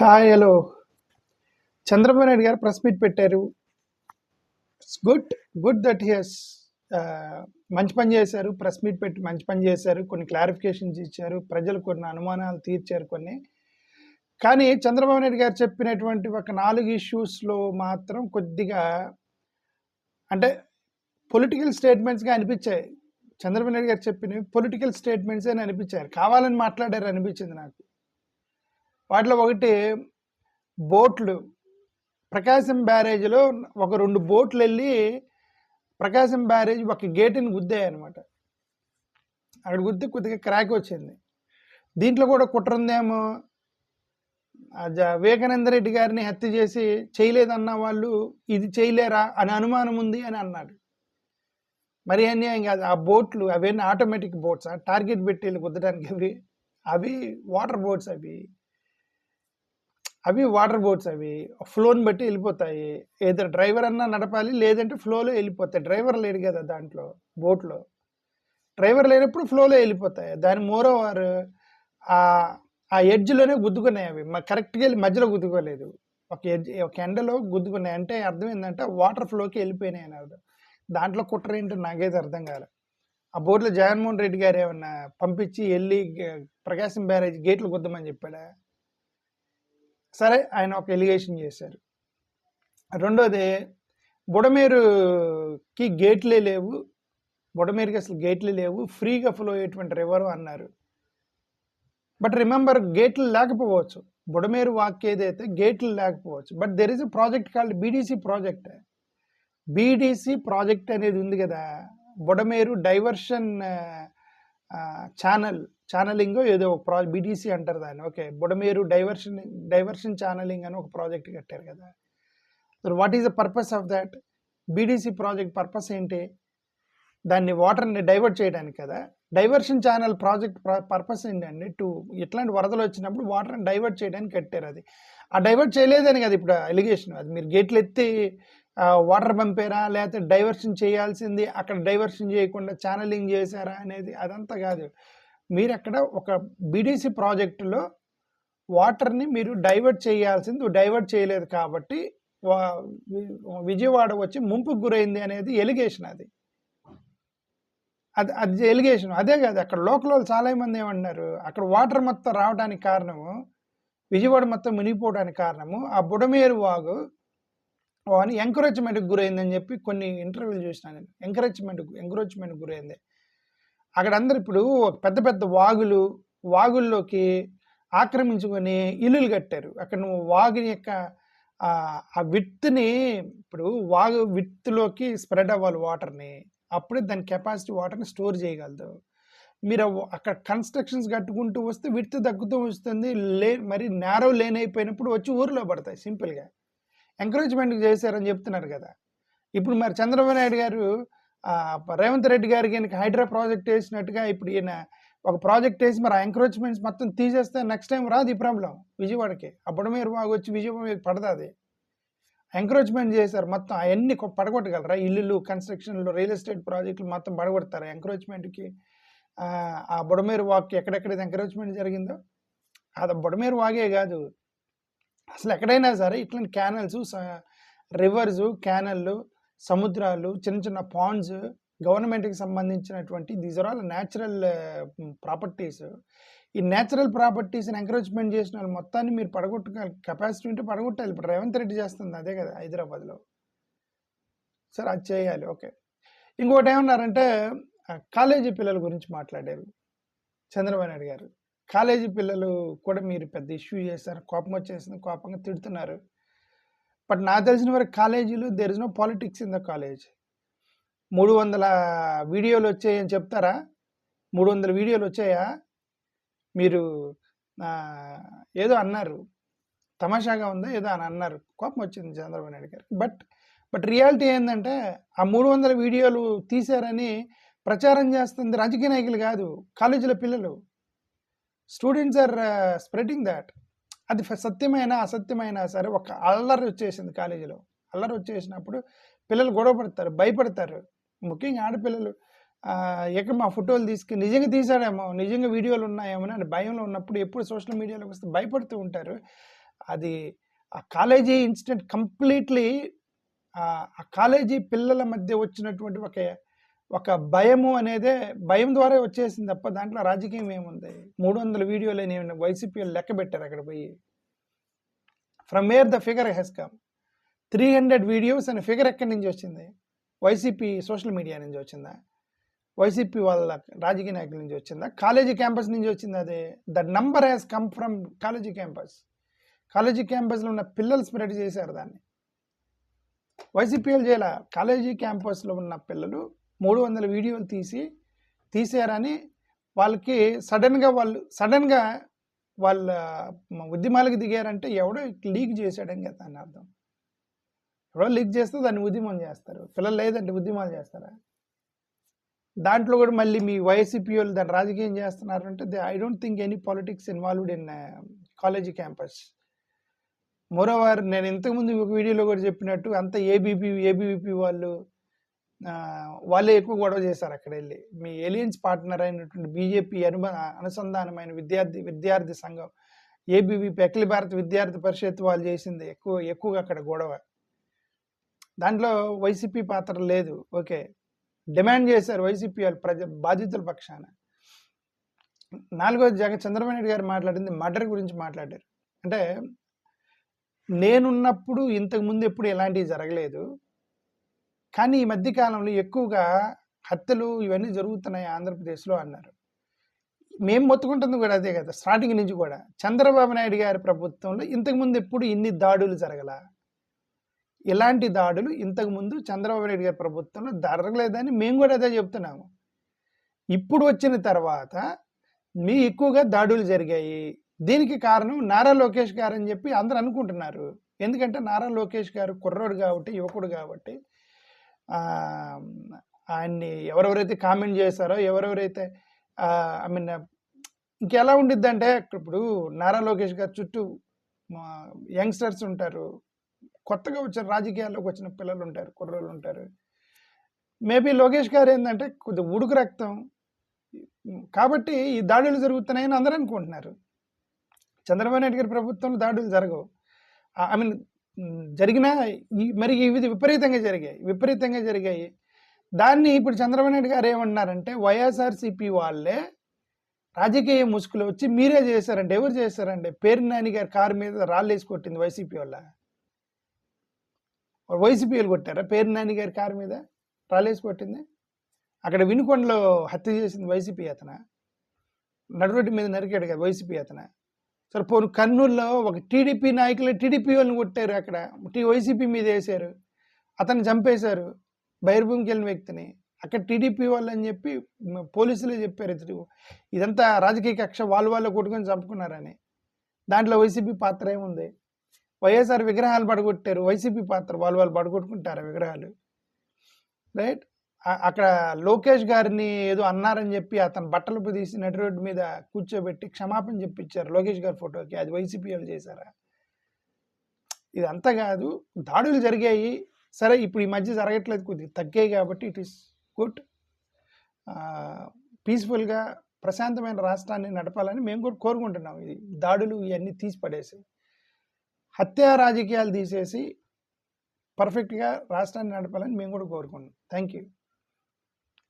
Hi hello Chandrababu Naidu garu press meet పెట్టారు. It's good good that he's మంచి పని చేశారు. ప్రెస్ మీట్ పెట్టి మంచి పని చేశారు. కొన్ని క్లారిఫికేషన్స్ ఇచ్చారు. ప్రజలు కొన్ని అనుమానాలు తీర్చారు కొన్ని. కానీ చంద్రబాబు నాయుడు గారు చెప్పినటువంటి ఒక నాలుగు ఇష్యూస్లో మాత్రం కొద్దిగా అంటే పొలిటికల్ స్టేట్మెంట్స్గా అనిపించాయి. చంద్రబాబు నాయుడు గారు చెప్పినవి పొలిటికల్ స్టేట్మెంట్స్ అని అనిపించారు కావాలని మాట్లాడారు అనిపించింది నాకు. వాటిలో ఒకటి బోట్లు. ప్రకాశం బ్యారేజ్లో ఒక రెండు బోట్లు వెళ్ళి ప్రకాశం బ్యారేజ్ ఒక గేటుని గుద్దాయి అనమాట అక్కడ గుద్ది కొద్దిగా క్రాక్ వచ్చింది. దీంట్లో కూడా కుట్ర ఉందేమో? జ- వివేకానంద రెడ్డి గారిని హత్య చేసి చేయలేదన్న వాళ్ళు ఇది చేయలేరా అని అనుమానం ఉంది అని అన్నాడు. మరి అన్యాయం కాదు. ఆ బోట్లు అవన్నీ ఆటోమేటిక్ బోట్స్. టార్గెట్ పెట్టి వెళ్ళి కుద్దడానికి అవి అవి వాటర్ బోట్స్ అవి. అవి వాటర్ బోట్స్ అవి. ఫ్లోని బట్టి వెళ్ళిపోతాయి. ఏదో డ్రైవర్ అన్నా నడపాలి లేదంటే ఫ్లోలో వెళ్ళిపోతాయి. డ్రైవర్ లేడు కదా దాంట్లో బోట్లో. డ్రైవర్ లేనప్పుడు ఫ్లోలో వెళ్ళిపోతాయి. దాని మోరోవర్ ఆ ఆ ఎడ్జ్లోనే గుద్దుకున్నాయి అవి. కరెక్ట్గా వెళ్ళి మధ్యలో గుద్దుకోలేదు. ఒక ఎడ్జ్ ఒక ఎండలో గుద్దుకున్నాయి. అంటే అర్థం ఏంటంటే వాటర్ ఫ్లోకి వెళ్ళిపోయినాయి అని అర్థం. దాంట్లో కుట్ర ఏంటో నాకైతే అర్థం కాలే. ఆ బోట్లో జగన్మోహన్ రెడ్డి గారు ఏమన్నా పంపించి వెళ్ళి ప్రకాశం బ్యారేజ్ గేట్లు గుద్దమని చెప్పాడా? సరే ఆయన ఒక ఎలిగేషన్ చేశారు. రెండోది బుడమేరుకి గేట్లే లేవు. బుడమేరుకి అసలు గేట్లే లేవు. ఫ్రీగా ఫ్లో అయ్యేటువంటి రివర్ అన్నారు. బట్ రిమెంబర్ గేట్లు లేకపోవచ్చు. బుడమేరు వాక్ ఏదైతే గేట్లు లేకపోవచ్చు. But there is a project called BDC project BDC project అనేది ఉంది కదా. బుడమేరు డైవర్షన్ ఛానల్ ఛానలింగ్ ఏదో ఒక ప్రా బీడీసీ అంటారు దాన్ని. Okay Budameru diversion diversion channeling అని ఒక ప్రాజెక్ట్ కట్టారు కదా. What is the purpose of that BDC project purpose ఏంటి? దాన్ని వాటర్ని డైవర్ట్ చేయడానికి కదా. డైవర్షన్ ఛానల్ ప్రాజెక్ట్ పర్పస్ ఏంటండి? టు ఇట్లాంటి వరదలు వచ్చినప్పుడు వాటర్ని డైవర్ట్ చేయడానికి కట్టారు అది. ఆ డైవర్ట్ చేయలేదని కదా ఇప్పుడు ఎలిగేషన్ అది మీరు గేట్లు ఎత్తి వాటర్ పంపారా? లేకపోతే డైవర్షన్ చేయాల్సింది అక్కడ డైవర్షన్ చేయకుండా ఛానలింగ్ చేశారా అనేది అదంతా కాదు. మీరు అక్కడ ఒక బీడీసీ ప్రాజెక్టులో వాటర్ని మీరు డైవర్ట్ చేయాల్సింది డైవర్ట్ చేయలేదు కాబట్టి వా- విజయవాడ వచ్చి ముంపుకు గురైంది అనేది ఎలిగేషన్ అది. అది అది ఎలిగేషన్. అదే కాదు అక్కడ లోకల్ వాళ్ళు చాలా మంది ఏమన్నారు అక్కడ వాటర్ మొత్తం రావడానికి కారణము విజయవాడ మొత్తం మునిగిపోవడానికి కారణము ఆ బుడమేరు వాగు అని ఎంకరేజ్మెంట్కి గురైందని చెప్పి కొన్ని ఇంటర్వ్యూలు చూసినా నేను. ఎంకరేజ్మెంట్ ఎంకరేజ్మెంట్ గురైంది. అక్కడ అందరు ఇప్పుడు పెద్ద పెద్ద వాగులు వాగుల్లోకి ఆక్రమించుకొని ఇల్లులు కట్టారు. అక్కడ నువ్వు వాగు యొక్క ఆ విత్తుని ఇప్పుడు వాగు విత్తులోకి స్ప్రెడ్ అవ్వాలి వాటర్ని. అప్పుడే దాని కెపాసిటీ వాటర్ని స్టోర్ చేయగలదు. మీరు అక్కడ కన్స్ట్రక్షన్స్ కట్టుకుంటూ వస్తే విత్ తగ్గుతూ వస్తుంది లే మరి నేరో లేన్ అయిపోయినప్పుడు వచ్చి ఊరిలో పడతాయి సింపుల్గా. ఎంకరేజ్మెంట్ చేశారని చెప్తున్నారు కదా. ఇప్పుడు మరి చంద్రబాబు నాయుడు గారు రేవంత్ రెడ్డి గారికి ఈయనకి హైడ్రా ప్రాజెక్ట్ వేసినట్టుగా ఇప్పుడు ఈయన ఒక ప్రాజెక్ట్ వేసి మరి ఆ ఎంకరేజ్మెంట్స్ మొత్తం తీసేస్తే నెక్స్ట్ టైం రాదు ఈ ప్రాబ్లం విజయవాడకి. అప్పుడు మీరు బాగా వచ్చి విజయవాడ మీద పడదు ఎంకరేజ్మెంట్ చేశారు మొత్తం అవన్నీ పడగొట్టగలరా? ఇల్లులు కన్స్ట్రక్షన్లు రియల్ ఎస్టేట్ ప్రాజెక్టులు మొత్తం పడగొడతారా ఎంకరేజ్మెంట్కి ఆ బుడమేరు వాక్ ఎక్కడెక్కడైతే ఎంకరేజ్మెంట్ జరిగిందో అది బుడమేరు వాగే కాదు. అసలు ఎక్కడైనా సరే ఇట్లాంటి క్యానల్స్ రివర్స్ క్యానల్లు సముద్రాలు చిన్న చిన్న పాండ్స్ గవర్నమెంట్కి సంబంధించినటువంటి these are all natural properties ఈ న్యాచురల్ ప్రాపర్టీస్ని ఎంకరేజ్మెంట్ చేసిన వాళ్ళు మొత్తాన్ని మీరు పడగొట్టుకోగల కెపాసిటీ ఉంటే పడగొట్టాలి. ఇప్పుడు రేవంత్ రెడ్డి చేస్తుంది. అదే కదా హైదరాబాద్లో. సరే అది చేయాలి. ఓకే ఇంకోటి ఏమన్నారంటే కాలేజీ పిల్లల గురించి మాట్లాడారు. చంద్రబాబు నాయుడు గారు. కాలేజీ పిల్లలు కూడా మీరు పెద్ద ఇష్యూ చేశారు. కోపం వచ్చేసింది. కోపంగా తిడుతున్నారు. బట్ నాకు తెలిసిన వరకు కాలేజీలో there is no politics in the college మూడు వందల వీడియోలు వచ్చాయని చెప్తారా? మూడు వందల వీడియోలు వచ్చాయా? మీరు ఏదో అన్నారు. తమాషాగా ఉందా? ఏదో అని అన్నారు. కోపం వచ్చింది చంద్రబాబు నాయుడు గారు బట్ బట్ రియాలిటీ ఏంటంటే ఆ మూడు వందల వీడియోలు తీశారని ప్రచారం చేస్తుంది రాజకీయ నాయకులు కాదు కాలేజీల పిల్లలు. స్టూడెంట్స్ ఆర్ స్ప్రెడింగ్ దాట్ అది సత్యమైన అసత్యమైనా సరే ఒక అల్లరి వచ్చేసింది కాలేజీలో. అల్లరి వచ్చేసినప్పుడు పిల్లలు గొడవ పడతారు భయపడతారు. ముఖ్యంగా ఆడపిల్లలు ఎక్కడ మా ఫోటోలు తీసుకుని నిజంగా తీసాడేమో నిజంగా వీడియోలు ఉన్నాయేమో అని భయంలో ఉన్నప్పుడు ఎప్పుడు సోషల్ మీడియాలోకి వస్తే భయపడుతూ ఉంటారు. అది ఆ కాలేజీ ఇన్సిడెంట్ కంప్లీట్లీ ఆ కాలేజీ పిల్లల మధ్య వచ్చినటువంటి ఒక ఒక భయము అనేదే భయం ద్వారా వచ్చేసింది తప్ప దాంట్లో రాజకీయం ఏముంది? మూడు వందల వీడియోలు నేను వైసీపీ లెక్క పెట్టారు అక్కడ పోయి. From where the figure has come three hundred videos అనే ఫిగర్ ఎక్కడి నుంచి వచ్చింది? వైసీపీ సోషల్ మీడియా నుంచి వచ్చిందా? వైసీపీ వాళ్ళ రాజకీయ నాయకుల నుంచి వచ్చిందా? కాలేజీ క్యాంపస్ నుంచి వచ్చింది అదే? The number has come from college campus college క్యాంపస్లో ఉన్న పిల్లలు స్ప్రెడ్ చేశారు దాన్ని. వైసీపీఎల్ చేయాల? కాలేజీ క్యాంపస్లో ఉన్న పిల్లలు మూడు వందల వీడియోలు తీసి తీసారని వాళ్ళకి సడన్గా వాళ్ళు సడన్గా వాళ్ళ ఉద్యమాలకు దిగారంటే ఎవడో లీక్ చేశాడని కదా అని అర్థం. ఎవడో లీక్ చేస్తే దాన్ని ఉద్యమం చేస్తారు. పిల్లలు లేదంటే ఉద్యమాలు చేస్తారా? దాంట్లో కూడా మళ్ళీ మీ వైసీపీ వాళ్ళు దాన్ని రాజకీయం చేస్తున్నారంటే they I don't think any politics involved in college campus. Moreover నేను ఇంతకుముందు ఒక వీడియోలో కూడా చెప్పినట్టు అంత ఏబీపీ ఏబీవీపీ వాళ్ళు వాళ్ళే ఎక్కువ గొడవ చేశారు అక్కడ వెళ్ళి. మీ ఏలియన్స్ పార్ట్నర్ అయినటువంటి బీజేపీ అనుబ అనుసంధానమైన విద్యార్థి విద్యార్థి సంఘం ఏబీవీపీ అఖిల భారత విద్యార్థి పరిషత్ వాళ్ళు చేసింది ఎక్కువ ఎక్కువగా అక్కడ గొడవ. దాంట్లో వైసీపీ పాత్ర లేదు. ఓకే. డిమాండ్ చేశారు వైసీపీ వాళ్ళు ప్రజ బాధితుల పక్షాన. నాలుగోది జగన్ చంద్రబాబు నాయుడు గారు మాట్లాడింది మర్డర్ గురించి మాట్లాడారు. అంటే నేనున్నప్పుడు ఇంతకుముందు ఎప్పుడు ఇలాంటివి జరగలేదు. కానీ ఈ మధ్య కాలంలో ఎక్కువగా హత్యలు ఇవన్నీ జరుగుతున్నాయి ఆంధ్రప్రదేశ్లో అన్నారు. మేము మొత్తుకుంటుంది కూడా అదే కదా స్టార్టింగ్ నుంచి కూడా. చంద్రబాబు నాయుడు గారి ప్రభుత్వంలో ఇంతకు ముందు ఎప్పుడు ఇన్ని దాడులు జరగల? ఇలాంటి దాడులు? ఇంతకు ముందు చంద్రబాబు నాయుడు గారి ప్రభుత్వంలో జరగలేదని మేము కూడా అదే చెప్తున్నాము. ఇప్పుడు వచ్చిన తర్వాత మీ ఎక్కువగా దాడులు జరిగాయి. దీనికి కారణం నారా లోకేష్ గారు అని చెప్పి అందరూ అనుకుంటున్నారు. ఎందుకంటే నారా లోకేష్ గారు కుర్రోడు కాబట్టి యువకుడు కాబట్టి ఆయన్ని ఎవరెవరైతే కామెంట్ చేశారో ఎవరెవరైతే ఐ మీన్ ఇంకెలా ఉండిద్ది అంటే ఇప్పుడు నారా లోకేష్ గారు చుట్టూ యంగ్స్టర్స్ ఉంటారు. కొత్తగా వచ్చిన రాజకీయాల్లోకి వచ్చిన పిల్లలు ఉంటారు కుర్రోళ్ళు ఉంటారు. మేబీ లోకేష్ గారు ఏంటంటే కొద్ది ఉడుకు రక్తం. కాబట్టి ఈ దాడులు జరుగుతున్నాయని అందరూ అనుకుంటున్నారు. చంద్రబాబు నాయుడు గారి ప్రభుత్వంలో దాడులు జరగవు. ఐ మీన్ జరిగినా మరి ఇవి విపరీతంగా జరిగాయి విపరీతంగా జరిగాయి. దాన్ని ఇప్పుడు చంద్రబాబు నాయుడు గారు ఏమన్నారంటే వైఎస్ఆర్సీపీ వాళ్ళే రాజకీయ ముసుగులు వచ్చి మీరే చేశారంటే ఎవరు చేశారంటే పేరు నాని గారి కారు మీద రాళ్ళు వేసి కొట్టింది వైసీపీ వాళ్ళ. వైసీపీ వాళ్ళు కొట్టారా? పేరు నాని గారి కారు మీద రాళ్ళు వేసి కొట్టింది? అక్కడ వినుకొండలో హత్య చేసింది వైసీపీ అతన. నడురొడ్డి మీద నరికాడు కదా వైసీపీ అతన. సరే పోను కర్నూలులో ఒక టీడీపీ నాయకులు టీడీపీ వాళ్ళని కొట్టారు అక్కడ. టీ వైసీపీ మీద వేశారు. అతను చంపేశారు బహిర్భూమికి వెళ్ళిన వ్యక్తిని. అక్కడ టీడీపీ వాళ్ళు అని చెప్పి పోలీసులే చెప్పారు ఇతడు. ఇదంతా రాజకీయ కక్ష వాళ్ళు వాళ్ళు కొట్టుకొని చంపుకున్నారని. దాంట్లో వైసీపీ పాత్ర ఏముంది? వైఎస్ఆర్ విగ్రహాలు పడగొట్టారు. వైసీపీ పాత్ర వాళ్ళు వాళ్ళు పడగొట్టుకుంటారు విగ్రహాలు? రైట్? అక్కడ లోకేష్ గారిని ఏదో అన్నారని చెప్పి అతను బట్టలు తీసి నటి రోడ్డు మీద కూర్చోబెట్టి క్షమాపణ చెప్పించారు లోకేష్ గారి ఫోటోకి. అది వైసీపీ వాళ్ళు చేశారా? ఇదంతా కాదు దాడులు జరిగాయి. సరే ఇప్పుడు ఈ మధ్య జరగట్లేదు కొద్దిగా తగ్గాయి కాబట్టి ఇట్ ఈస్ గుడ్ పీస్ఫుల్గా ప్రశాంతమైన రాష్ట్రాన్ని నడపాలని మేము కూడా కోరుకుంటున్నాం. ఇది దాడులు ఇవన్నీ తీసి పడేసి హత్యా రాజకీయాలు తీసేసి పర్ఫెక్ట్గా రాష్ట్రాన్ని నడపాలని మేము కూడా కోరుకుంటున్నాం. Thank you